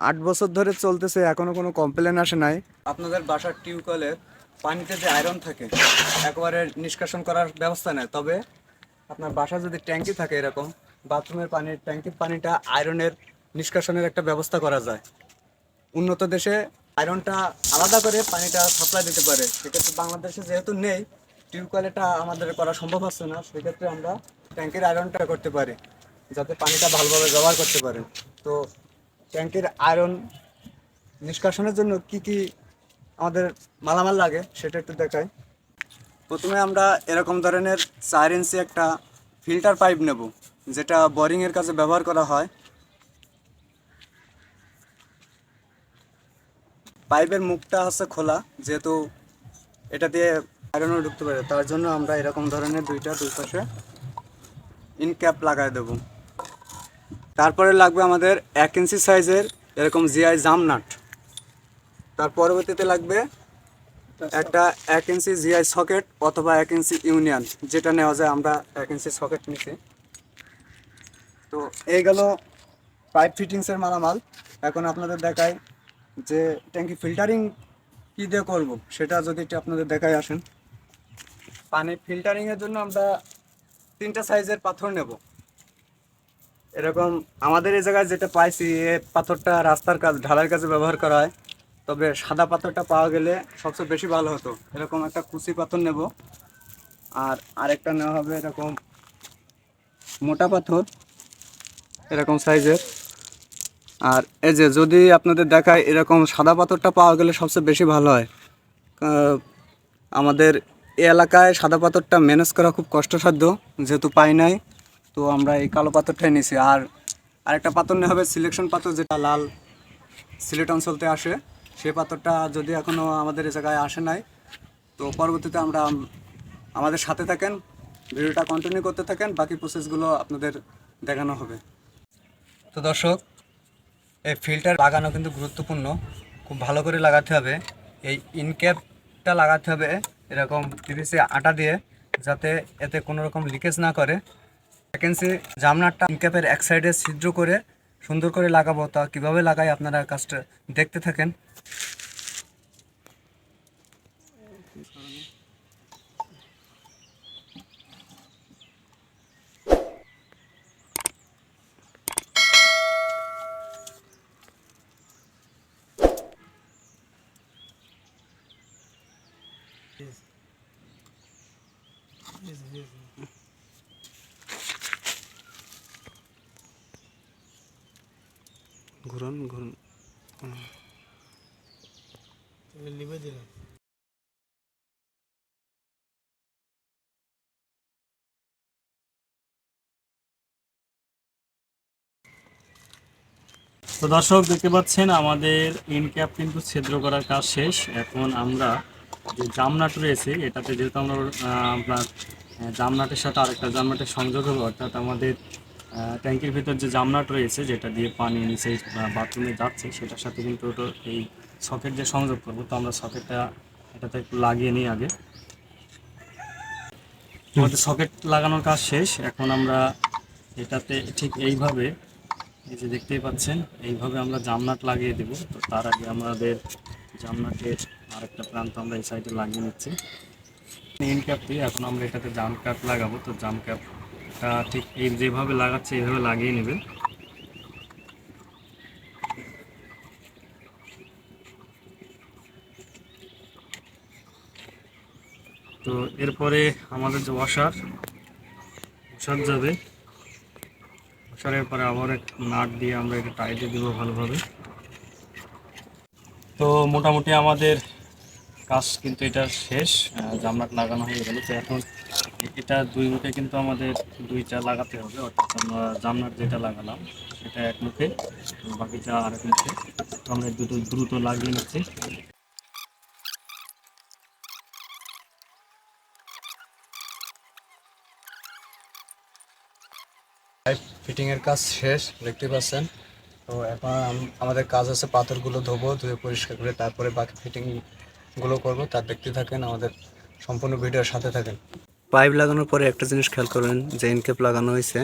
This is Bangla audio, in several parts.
আট বছর ধরে চলতেছে, এখনও কোনো কমপ্লেন আসে নাই। আপনাদের বাসার টিউবওয়েলের পানিতে যে আয়রন থাকে, একবারে নিষ্কাশন করার ব্যবস্থা নেই। তবে আপনার বাসা যদি ট্যাঙ্কি থাকে এরকম, বাথরুমের পানির ট্যাঙ্কির পানিটা আয়রনের নিষ্কাশনের একটা ব্যবস্থা করা যায়। উন্নত দেশে আয়রনটা আলাদা করে পানিটা সাপ্লাই দিতে পারে। সেক্ষেত্রে বাংলাদেশে যেহেতু নেই টিউবওয়েল এটা আমাদের করা সম্ভব হচ্ছে না। সেক্ষেত্রে আমরা ট্যাঙ্কের আয়রনটা করতে পারি, যাতে পানিটা ভালোভাবে ব্যবহার করতে পারে তো ট্যাঙ্কের আয়রন নিষ্কাশনের জন্য কি কি আমাদের মালামাল লাগে, সেটা একটু দেখাই। প্রথমে আমরা এরকম ধরনের চার ইঞ্চি একটা ফিল্টার পাইপ নেব, যেটা বোরিংয়ের কাজে ব্যবহার করা হয়। পাইপের মুখটা হচ্ছে খোলা, যেহেতু এটা দিয়ে আয়রনও ঢুকতে পারে, তার জন্য আমরা এরকম ধরনের দুইটা দুই পাশে ইনক্যাপ লাগাই দেব। তারপরে লাগবে আমাদের এক ইঞ্চি সাইজের এরকম জিআই জাম নাট তার পরবর্তীতে লাগবে একটা এক ইঞ্চি জিআই সকেট অথবা এক ইঞ্চি ইউনিয়ন, যেটা নেওয়া যায় আমরা এক ইঞ্চি সকেট নিছি তো এই গেল পাইপ ফিটিংসের মালামাল। এখন আপনাদের দেখাই যে ট্যাঙ্কি ফিল্টারিং কী দিয়ে করব, সেটা যদি একটু আপনাদের দেখাই আসেন। পানি ফিল্টারিংয়ের জন্য আমরা তিনটা সাইজের পাথর নেব। এরকম আমাদের এই জায়গায় যেটা পাইছি, এ পাথরটা রাস্তার কাজ, ঢালাইয়ের কাজে ব্যবহার করা হয়। তবে সাদা পাথরটা পাওয়া গেলে সবচেয়ে বেশি ভালো হতো। এরকম একটা কুচি পাথর নেব। আর আরেকটা নেওয়া হবে এরকম মোটা পাথর, এরকম সাইজের। আর এই যে যদি আপনাদের দেখায় এরকম সাদা পাথরটা পাওয়া গেলে সবচেয়ে বেশি ভালো হয়। আমাদের এ এলাকায় সাদা পাথরটা ম্যানেজ করা খুব কষ্টসাধ্য, যেহেতু পাই নাই। তো আমরা এই কালো পাথরটাই নিছি। আর আরেকটা পাথর নেওয়া হবে সিলেকশন পাথর যেটা লাল সিলেট অঞ্চলতে আসে। সেই পাথরটা যদি এখনও আমাদের এই জায়গায় আসে নাই, তো পরবর্তীতে আমরা আমাদের সাথে থাকেন, ভিডিওটা কন্টিনিউ করতে থাকেন, বাকি প্রসেসগুলো আপনাদের দেখানো হবে। তো দর্শক, এই ফিল্টার লাগানো কিন্তু গুরুত্বপূর্ণ। খুব ভালো করে লাগাতে হবে। এই ইনক্যাপটা লাগাতে হবে এরকম পিভিসি আটা দিয়ে, যাতে এতে কোনো রকম লিকেজ না করে। ভ্যাকেন্সি জামনারটা ইনক্যাপের এক সাইডে ছিদ্র করে সুন্দর করে লাগাবো তা কীভাবে লাগাই আপনারা কাজটা দেখতে থাকেন। ঘুরন ঘুরন। লিভে দিলাম তো দর্শক দেখতে পাচ্ছেন আমাদের ইনক্যাপ কিন্তু ছিদ্র করার কাজ শেষ। এখন আমরা যে জামনাট রয়েছে এটাতে যেহেতু আমরা আহ, আপনার জামনাটের সাথে আরেকটা জামনাটের সংযোগ হবে অর্থাৎ আমাদের ট্যাঙ্কির ভিতর যে জামনাট রয়েছে, যেটা দিয়ে পানি নিচে বাথরুমে যাচ্ছে, সেটার সাথে কিন্তু ওটা এই সকেট যে সংযোগ করব। তো আমরা সকেটটা, এটাতে একটু লাগিয়ে নিই আগে। আমাদের সকেট লাগানোর কাজ শেষ। এখন আমরা এটাতে ঠিক এইভাবে, এই যে দেখতেই পাচ্ছেন, এইভাবে আমরা জামনাট লাগিয়ে দেব। তো তার আগে আমাদের জামনাটের আরেকটা প্রান্ত আমরা এই সাইডে লাগিয়ে নিচ্ছি। ইন ক্যাপ দিয়ে এখন আমরা এটাতে জাম ক্যাপ লাগাবো। তো জাম ক্যাপটা ঠিক এই যেভাবে লাগাচ্ছে এইভাবে লাগিয়ে নেবে তো এরপরে আমাদের যে ওয়াশার ওয়াশার যাবে, ওয়াশারের পরে আবার এক নাট দিয়ে আমরা এটা টাইটে দিব ভালোভাবে। তো মোটামুটি আমাদের কাজ কিন্তু এটা শেষ জামনাট লাগানো হয়ে গেল। তো এখন এটা দুই মুখে কিন্তু আমাদের দুইটা লাগাতে হবে, অর্থাৎ আমরা জামনাট যেটা লাগালাম সেটা এক মুখে তো আর আরেক মুখে তো আমরা দুটো দ্রুত লাগিয়ে নিচ্ছি। ফিটিংয়ের কাজ শেষ, দেখতে পাচ্ছেন। তো এখন আমাদের কাজ আছে পাথরগুলো ধোবো, ধুয়ে পরিষ্কার করে তারপরে বাকি ফিটিংগুলো করব। তার দেখতে থাকেন, আমাদের সম্পূর্ণ ভিডিওর সাথে থাকেন। পাইপ লাগানোর পরে একটা জিনিস খেয়াল করবেন যে ইনকেপ লাগানো হয়েছে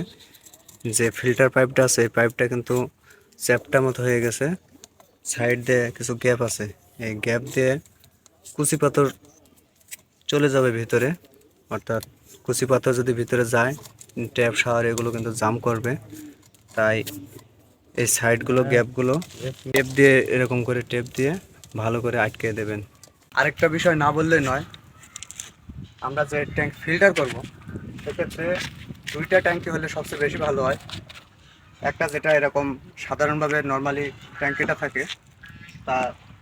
যে ফিল্টার পাইপটা আছে এই পাইপটা কিন্তু চ্যাপটা মতো হয়ে গেছে। সাইড দিয়ে কিছু গ্যাপ আছে। এই গ্যাপ দিয়ে কুচি পাথর চলে যাবে ভিতরে, অর্থাৎ কুচি পাথর যদি ভিতরে যায় ট্যাপ শাওয়ার এগুলো কিন্তু জাম করবে। তাই এই সাইডগুলো গ্যাপগুলো টেপ দিয়ে এরকম করে টেপ দিয়ে ভালো করে আটকে দেবেন। আরেকটা বিষয় না বললেই নয় আমরা যে ট্যাঙ্ক ফিল্টার করব, সেক্ষেত্রে দুইটা ট্যাঙ্কি হলে সবচেয়ে বেশি ভালো হয়। একটা যেটা এরকম সাধারণভাবে নর্মালি ট্যাঙ্কিটা থাকে, তা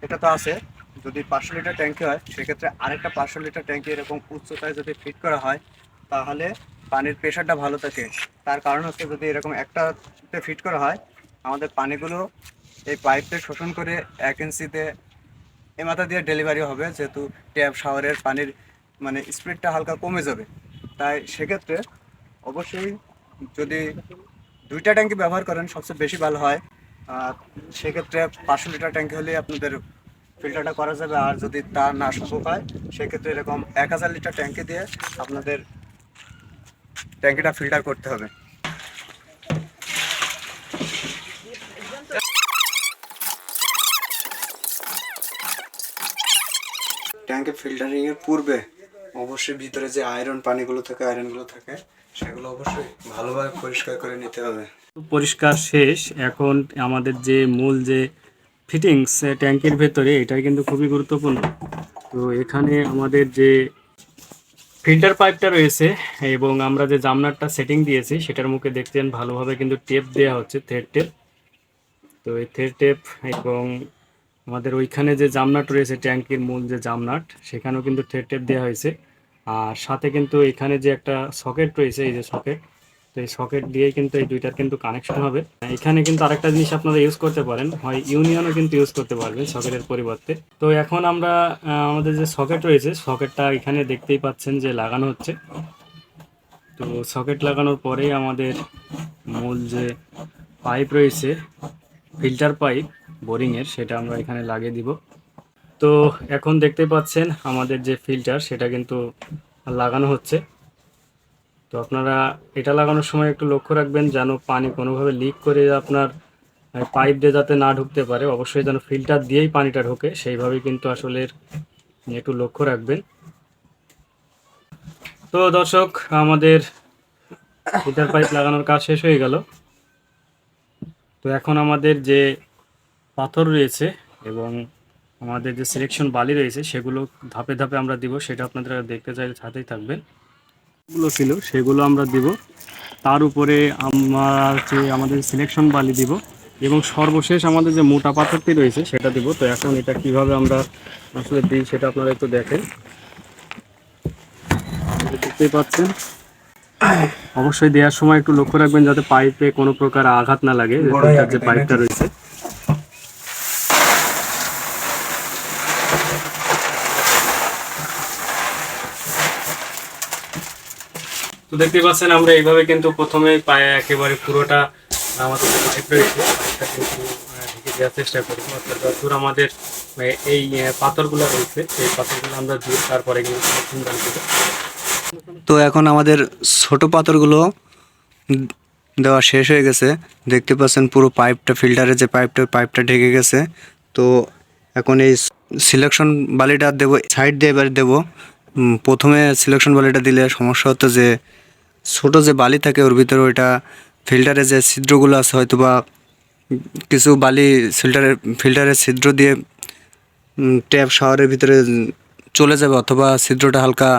এটা তো আছে। যদি পাঁচশো লিটার ট্যাঙ্কি হয়, সেক্ষেত্রে আরেকটা পাঁচশো লিটার ট্যাঙ্কি এরকম উচ্চতায় যদি ফিট করা হয়, তাহলে পানির প্রেশারটা ভালো থাকে। তার কারণ হচ্ছে যদি এরকম একটাতে ফিট করা হয়, আমাদের পানিগুলো এই পাইপে শোষণ করে এক ইঞ্চিতে এ মাথা দিয়ে ডেলিভারি হবে, যেহেতু ট্যাপ শাওয়ারের পানির মানে স্পিডটা হালকা কমে যাবে। তাই সেক্ষেত্রে অবশ্যই যদি দুইটা ট্যাঙ্কি ব্যবহার করেন, সবচেয়ে বেশি ভালো হয়। আর সেক্ষেত্রে পাঁচশো লিটার ট্যাঙ্কি হলে আপনাদের ফিল্টারটা করা যাবে। আর যদি তা না সম্ভব হয়, সেক্ষেত্রে এরকম এক হাজার লিটার ট্যাঙ্কি দিয়ে আপনাদের ট্যাঙ্কিটা ফিল্টার করতে হবে। ট্যাঙ্কে ফিল্টারিংয়ের পূর্বে অবশ্যই ভিতরে যে আয়রন পানিগুলো থাকে আয়রনগুলো থাকে, সেগুলো অবশ্যই ভালোভাবে পরিষ্কার করে নিতে হবে। পরিষ্কার শেষ। এখন আমাদের যে মূল যে ফিটিংস ট্যাঙ্কের ভেতরে, এটাই কিন্তু খুবই গুরুত্বপূর্ণ। তো এখানে আমাদের যে ফিল্টার পাইপটা রয়েছে, এবং আমরা যে জামনারটা সেটিং দিয়েছি, সেটার মুখে দেখছেন ভালোভাবে কিন্তু টেপ দেওয়া হচ্ছে থ্রেড টেপ তো এই থ্রেড টেপ এবং আমাদের ওইখানে যে জামনাট রয়েছে, ট্যাঙ্কির মূল যে জামনাট, সেখানেও কিন্তু থ্রেড টেপ দেওয়া হয়েছে। আর সাথে কিন্তু এখানে যে একটা সকেট রয়েছে, এই যে সকেট, তো এই সকেট দিয়েই কিন্তু এই দুইটার কিন্তু কানেকশন হবে। এখানে কিন্তু আরেকটা জিনিস আপনারা ইউজ করতে পারেন, হয় ইউনিয়নও কিন্তু ইউজ করতে পারবেন সকেটের পরিবর্তে। তো এখন আমরা আমাদের যে সকেট রয়েছে, সকেটটা এখানে দেখতেই পাচ্ছেন যে লাগানো হচ্ছে। তো সকেট লাগানোর পরেই আমাদের মূল যে পাইপ রয়েছে ফিল্টার পাইপ বোরিংয়ের, সেটা আমরা এখানে লাগিয়ে দিব। তো এখন দেখতে পাচ্ছেন আমাদের যে ফিল্টার, সেটা কিন্তু লাগানো হচ্ছে। তো আপনারা এটা লাগানোর সময় একটু লক্ষ্য রাখবেন যেন পানি কোনোভাবে লিক করে আপনার পাইপ দিয়ে যাতে না ঢুকতে পারে, অবশ্যই যেন ফিল্টার দিয়েই পানিটা ঢোকে, সেইভাবেই কিন্তু আসলে একটু লক্ষ্য রাখবেন। তো দর্শক, আমাদের ফিল্টার পাইপ লাগানোর কাজ শেষ হয়ে গেল। তো এখন আমাদের যে পাথর রয়েছে এবং আমাদের যে সিলেকশন বালি রয়েছে সেগুলো ধাপে ধাপে আমরা দিব সেটা আপনারা দেখতে চাইলে সাথেই থাকবেন। গুলো ছিল সেগুলো আমরা দিব। তার উপরে আমরা যে আমাদের সিলেকশন বালি দিব এবং সর্বশেষ আমাদের যে মোটা পাথরটি রয়েছে সেটা দিব। তো এখন এটা কীভাবে আমরা আসলে দিই সেটা আপনারা একটু দেখেন। দেখতেই পাচ্ছেন? অবশ্যই দেওয়ার সময় একটু লক্ষ্য রাখবেন যাতে পাইপে কোনো প্রকার আঘাত না লাগে যে পাইপটা রয়েছে। তো দেখতে পাচ্ছেন, আমরা এইভাবে কিন্তু প্রথমে পায়ে একেবারে পুরোটা আমাদের পাইপ রয়েছে পাইপটা কিন্তু ঢেকে দেওয়ার চেষ্টা করব। অর্থাৎ যতদূর আমাদের এই পাথরগুলো রয়েছে এই পাথরগুলো আমরা দিয়ে তারপরে কিন্তু তো এখন আমাদের ছোট পাথরগুলো দেওয়া শেষ হয়ে গেছে। দেখতে পাচ্ছেন পুরো পাইপটা ফিল্টারের যে পাইপটা পাইপটা ঢেকে গেছে। তো এখন এই সিলেকশন বালিটা দেবো সাইড দিয়ে এবার দেবো। প্রথমে সিলেকশন বালিটা দিলে সমস্যা হতো যে ছোট যে বালি থাকে ওর ভিতরে ওইটা ফিল্টারে যে ছিদ্রগুলো আছে হয়তো বা কিছু বালি ফিল্টারের ফিল্টারের ছিদ্র দিয়ে ট্যাপ শাওয়ারের ভিতরে চলে যাবে অথবা ছিদ্রটা হালকা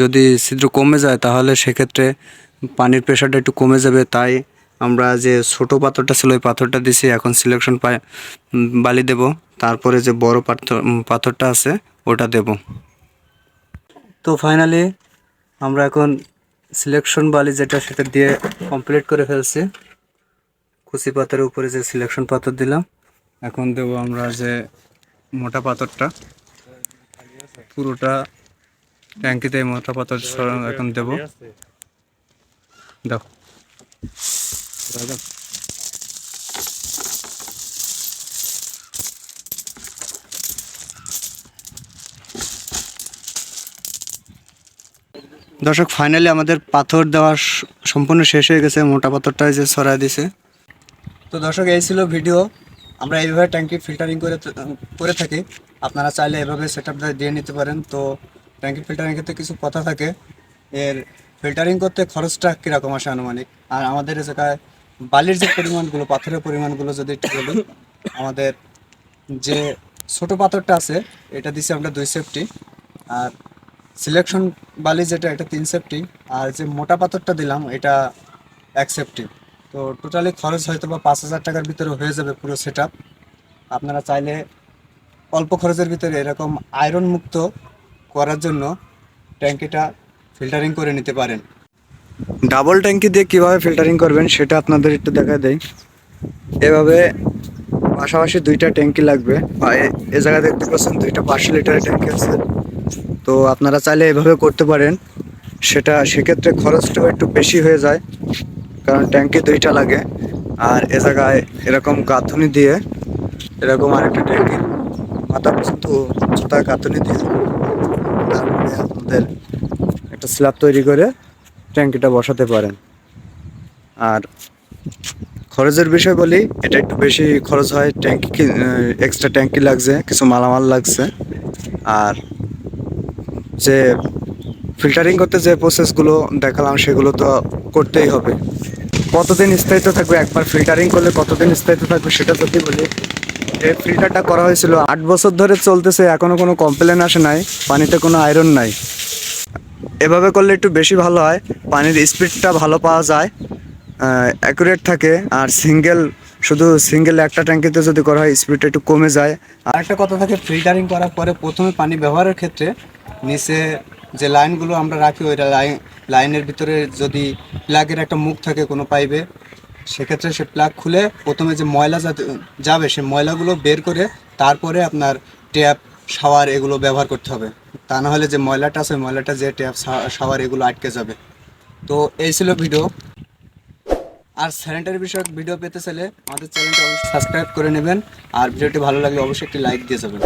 যদি ছিদ্র কমে যায় তাহলে সেক্ষেত্রে পানির প্রেশারটা একটু কমে যাবে। তাই আমরা যে ছোট পাথরটা ছিল ওই পাথরটা দিছি, এখন সিলেকশন পাই বালি দেব। তারপরে যে বড় পাথর পাথরটা আছে, ওটা দেব। তো ফাইনালি আমরা এখন সিলেকশন বালি যেটা সেটা দিয়ে কমপ্লিট করে ফেলছি। কুচি পাতার উপরে যে সিলেকশন পাথর দিলাম। এখন দেব আমরা যে মোটা পাথরটা, পুরোটা ট্যাঙ্কিতে মোটা পাথর এখন দেব। দাও দর্শক ফাইনালি আমাদের পাথর দেওয়া সম্পূর্ণ শেষ হয়ে গেছে। মোটা পাথরটা যে ছড়াই দিছে। তো দর্শক, এই ছিল ভিডিও। আমরা এইভাবে ট্যাঙ্কি ফিল্টারিং করে করে থাকি। আপনারা চাইলে এভাবে সেট দিয়ে নিতে পারেন। তো ট্যাঙ্কি ফিল্টারিং ক্ষেত্রে কিছু কথা থাকে। এর ফিল্টারিং করতে খরচটা কীরকম আসে আনুমানিক? আর আমাদের জায়গায় বালির যে পরিমাণগুলো, পাথরের পরিমাণগুলো যদি একটু বলি, আমাদের যে ছোট পাথরটা আছে, এটা দিছি আমরা দুই সেফটি আর সিলেকশন বালি যেটা, এটা তিন সেফটি আর যে মোটা পাথরটা দিলাম, এটা এক সেফটি তো টোটালি খরচ হয়তো বা পাঁচ হাজার টাকার ভিতরে হয়ে যাবে পুরো সেট আপনারা চাইলে অল্প খরচের ভিতরে এরকম আয়রন মুক্ত করার জন্য ট্যাঙ্কিটা ফিল্টারিং করে নিতে পারেন। ডাবল ট্যাঙ্কি দিয়ে কীভাবে ফিল্টারিং করবেন সেটা আপনাদের একটু দেখা দেয় এভাবে পাশাপাশি দুইটা ট্যাঙ্কি লাগবে। এ জায়গায় দেখতে পাচ্ছেন দুইটা পাঁচশো লিটারের ট্যাঙ্কি আছে। তো আপনারা চাইলে এভাবে করতে পারেন। সেটা সেক্ষেত্রে খরচটাও একটু বেশি হয়ে যায়, কারণ ট্যাঙ্কি দুইটা লাগে। আর এ জায়গায় এরকম গাঁথুনি দিয়ে, এরকম আরেকটা ট্যাঙ্কি মাথা পর্যন্ত উচ্চতার গাঁথুনি দিয়ে তারপরে আপনাদের একটা স্ল্যাব তৈরি করে ট্যাঙ্কিটা বসাতে পারেন। আর খরচের বিষয় বলি, এটা একটু বেশি খরচ হয়। ট্যাঙ্কি এক্সট্রা ট্যাঙ্কি লাগছে, কিছু মালামাল লাগছে। আর যে ফিল্টারিং করতে যে প্রসেসগুলো দেখালাম সেগুলো তো করতেই হবে। কতদিন স্থায়িত্ব থাকবে? একবার ফিল্টারিং করলে কতদিন স্থায়িত্ব থাকবে সেটা যদি বলি এই ফিল্টারটা করা হয়েছিল আট বছর ধরে চলতেছে এখনও কোনো কমপ্লেন আসে নাই, পানিতে কোনো আয়রন নাই। এভাবে করলে একটু বেশি ভালো হয়, পানির স্পিডটা ভালো পাওয়া যায় অ্যাকুরেট থাকে, আর সিঙ্গেল শুধু সিঙ্গেল একটা ট্যাঙ্কিতে যদি করা হয় স্পিডটা একটু কমে যায়। আর একটা কথা থাকে ফিল্টারিং করার পরে প্রথমে পানি ব্যবহারের ক্ষেত্রে নিচে যে লাইনগুলো আমরা রাখি ওই লাইন, লাইনের ভিতরে যদি প্লাগের একটা মুখ থাকে কোনো পাইপে, সেক্ষেত্রে সে প্লাগ খুলে প্রথমে যে ময়লা যাবে, সে ময়লাগুলো বের করে তারপরে আপনার ট্যাপ, শাওয়ার এগুলো ব্যবহার করতে হবে। তা না হলে যে ময়লাটা আছে, ময়লাটা যে ট্যাপ শাওয়ার এগুলো আটকে যাবে। তো এই ছিল ভিডিও। আর স্যানিটারি বিষয়ক ভিডিও পেতে চাইলে আমাদের চ্যানেলটা অবশ্যই সাবস্ক্রাইব করে নেবেন। আর ভিডিওটি ভালো লাগলে অবশ্যই একটি লাইক দিয়ে যাবেন।